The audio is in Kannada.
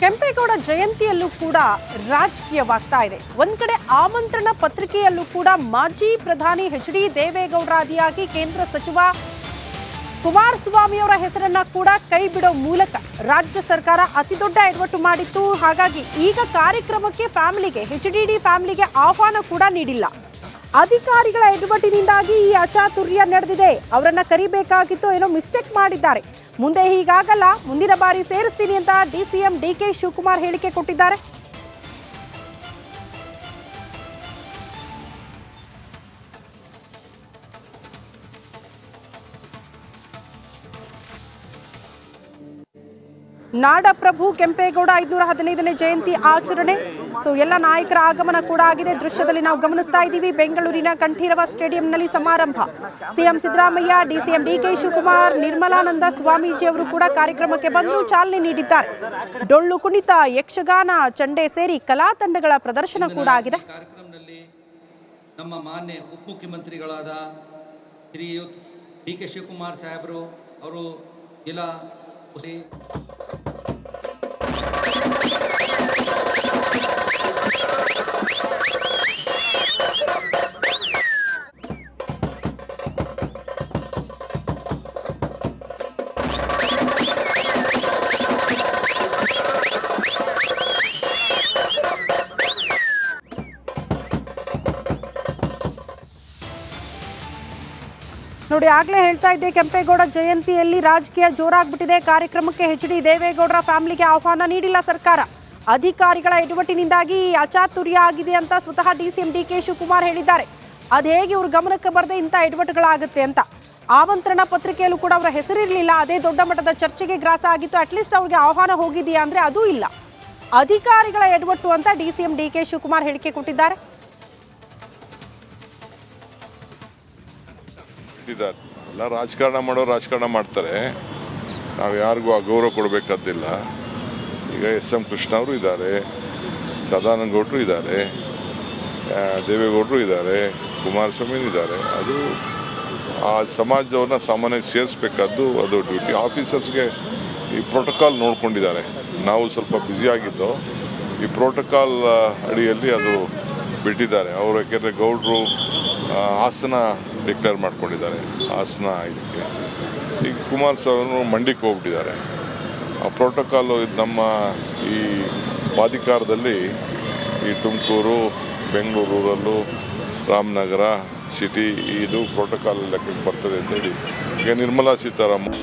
ಕೆಂಪೇಗೌಡ ಜಯಂತಿಯಲ್ಲೂ ಕೂಡ ರಾಜಕೀಯವಾಗ್ತಾ ಇದೆ. ಒಂದ್ ಕಡೆ ಆಮಂತ್ರಣ ಪತ್ರಿಕೆಯಲ್ಲೂ ಕೂಡ ಮಾಜಿ ಪ್ರಧಾನಿ ಎಚ್ ಡಿ ದೇವೇಗೌಡರ ಆದಿಯಾಗಿ ಕೇಂದ್ರ ಸಚಿವ ಕುಮಾರಸ್ವಾಮಿ ಅವರ ಹೆಸರನ್ನ ಕೂಡ ಕೈ ಬಿಡೋ ಮೂಲಕ ರಾಜ್ಯ ಸರ್ಕಾರ ಅತಿ ದೊಡ್ಡ ಎಡವಟ್ಟು ಮಾಡಿತ್ತು. ಹಾಗಾಗಿ ಈಗ ಕಾರ್ಯಕ್ರಮಕ್ಕೆ ಫ್ಯಾಮಿಲಿಗೆ, ಎಚ್ ಡಿ ಡಿ ಫ್ಯಾಮಿಲಿಗೆ ಆಹ್ವಾನ ಕೂಡ ನೀಡಿಲ್ಲ. ಅಧಿಕಾರಿಗಳ ಎಡವಟ್ಟಿನಿಂದಾಗಿ ಈ ಅಚಾತುರ್ಯ ನಡೆದಿದೆ. ಅವರನ್ನ ಕರಿಬೇಕಾಗಿತ್ತು ಏನೋ ಮಿಸ್ಟೇಕ್ ಮಾಡಿದ್ದಾರೆ. ಮುಂದೆ ಹೀಗಾಗಲ್ಲ ಮುಂದಿನ ಬಾರಿ ಸೇರಿಸ್ತೀನಿ ಅಂತ ಡಿಸಿಎಂ ಡಿ ಕೆ ಶಿವಕುಮಾರ್ ಹೇಳಿಕೆ ಕೊಟ್ಟಿದ್ದಾರೆ. ನಾಡಪ್ರಭು ಕೆಂಪೇಗೌಡ ಐದುನೂರ ಹದಿನೈದನೇ ಜಯಂತಿ ಆಚರಣೆ. ಸೊ ಎಲ್ಲ ನಾಯಕರ ಆಗಮನ ಕೂಡ ಆಗಿದೆ. ದೃಶ್ಯದಲ್ಲಿ ನಾವು ಗಮನಿಸ್ತಾ ಇದ್ದೀವಿ, ಬೆಂಗಳೂರಿನ ಕಂಠೀರವ ಸ್ಟೇಡಿಯಂನಲ್ಲಿ ಸಮಾರಂಭ. CM Siddaramaiah, DCM DK Shivakumar, Nirmalananda Swamiji ಅವರು ಕೂಡ ಕಾರ್ಯಕ್ರಮಕ್ಕೆ ಬಂದು ಚಾಲನೆ ನೀಡಿದ್ದಾರೆ. ಡೊಳ್ಳು ಕುಣಿತ, ಯಕ್ಷಗಾನ ಚಂಡೆ ಸೇರಿ ಕಲಾ ತಂಡಗಳ ಪ್ರದರ್ಶನ ಕೂಡ ಆಗಿದೆ. ನಮ್ಮ ಮಾನ್ಯ ಉಪಮುಖ್ಯಮಂತ್ರಿಗಳಾದ ಶಿವಕುಮಾರ್ ಸಾಹೇಬರು, ಅವರು ಜಿಲ್ಲಾ ನೋಡಿ, ಆಗ್ಲೇ ಹೇಳ್ತಾ ಇದ್ದೆ, ಕೆಂಪೇಗೌಡ ಜಯಂತಿಯಲ್ಲಿ ರಾಜಕೀಯ ಜೋರಾಗ್ಬಿಟ್ಟಿದೆ, ಕಾರ್ಯಕ್ರಮಕ್ಕೆ ಹೆಚ್ ಡಿ ದೇವೇಗೌಡರ ಫ್ಯಾಮಿಲಿಗೆ ಆಹ್ವಾನ ನೀಡಿಲ್ಲ ಸರ್ಕಾರ. ಅಧಿಕಾರಿಗಳ ಎಡವಟ್ಟಿನಿಂದಾಗಿ ಅಚಾತುರ್ಯ ಆಗಿದೆ ಅಂತ ಸ್ವತಃ D C M D K Shivakumar ಹೇಳಿದ್ದಾರೆ. ಅದು ಹೇಗೆ ಇವ್ರ ಗಮನಕ್ಕೆ ಬರದೆ ಇಂಥ ಎಡವಟ್ಟುಗಳಾಗುತ್ತೆ ಅಂತ. ಆಮಂತ್ರಣ ಪತ್ರಿಕೆಯಲ್ಲೂ ಕೂಡ ಅವರ ಹೆಸರಿರಲಿಲ್ಲ, ಅದೇ ದೊಡ್ಡ ಮಟ್ಟದ ಚರ್ಚೆಗೆ ಗ್ರಾಸ ಆಗಿತ್ತು ಅಟ್ಲೀಸ್ಟ್ ಅವ್ರಿಗೆ ಆಹ್ವಾನ ಹೋಗಿದೆಯಾ ಅಂದ್ರೆ ಅದೂ ಇಲ್ಲ. ಅಧಿಕಾರಿಗಳ ಎಡವಟ್ಟು ಅಂತ D C M D K Shivakumar ಹೇಳಿಕೆ ಕೊಟ್ಟಿದ್ದಾರೆ. ಇದ್ದಾರೆ ಎಲ್ಲ ರಾಜಕಾರಣ ಮಾಡೋರು ರಾಜಕಾರಣ ಮಾಡ್ತಾರೆ. ನಾವು ಯಾರಿಗೂ ಆ ಗೌರವ ಕೊಡಬೇಕಾದ್ದಿಲ್ಲ ಈಗ ಎಸ್ ಎಂ ಕೃಷ್ಣ ಅವರು ಇದ್ದಾರೆ, ಸದಾನಂದ ಗೌಡರು ಇದ್ದಾರೆ ದೇವೇಗೌಡರು ಇದ್ದಾರೆ, ಕುಮಾರಸ್ವಾಮಿ ಇದ್ದಾರೆ. ಅದು ಆ ಸಮಾಜವನ್ನು ಸಾಮಾನ್ಯಕ್ಕೆ ಸೇರಿಸ್ಬೇಕಾದ್ದು ಅದು ಡ್ಯೂಟಿ. ಆಫೀಸರ್ಸ್ಗೆ ಈ ಪ್ರೋಟೋಕಾಲ್ ನೋಡ್ಕೊಂಡಿದ್ದಾರೆ. ನಾವು ಸ್ವಲ್ಪ ಬ್ಯುಸಿ ಆಗಿದ್ದು ಈ ಪ್ರೋಟೋಕಾಲ್ ಅಡಿಯಲ್ಲಿ ಅದು ಬಿಟ್ಟಿದ್ದಾರೆ. ಅವರು ಯಾಕೆಂದರೆ ಗೌಡ್ರು ಹಾಸನ ಡಿಕ್ಲೇರ್ ಮಾಡ್ಕೊಂಡಿದ್ದಾರೆ. ಹಾಸನ ಇದಕ್ಕೆ. ಈಗ ಕುಮಾರಸ್ವಾಮಿ ಮಂಡಿಕ್ಕೆ ಹೋಗ್ಬಿಟ್ಟಿದ್ದಾರೆ. ಆ ಪ್ರೋಟೋಕಾಲು ಇದು ನಮ್ಮ ಈ ಪ್ರಾಧಿಕಾರದಲ್ಲಿ ಈ ತುಮಕೂರು, ಬೆಂಗಳೂರು ರಾಮನಗರ ಸಿಟಿ ಇದು ಪ್ರೋಟೋಕಾಲ್ ಲೆಕ್ಕಕ್ಕೆ ಬರ್ತದೆ ಅಂತೇಳಿ ಈಗ ನಿರ್ಮಲಾ ಸೀತಾರಾಮನ್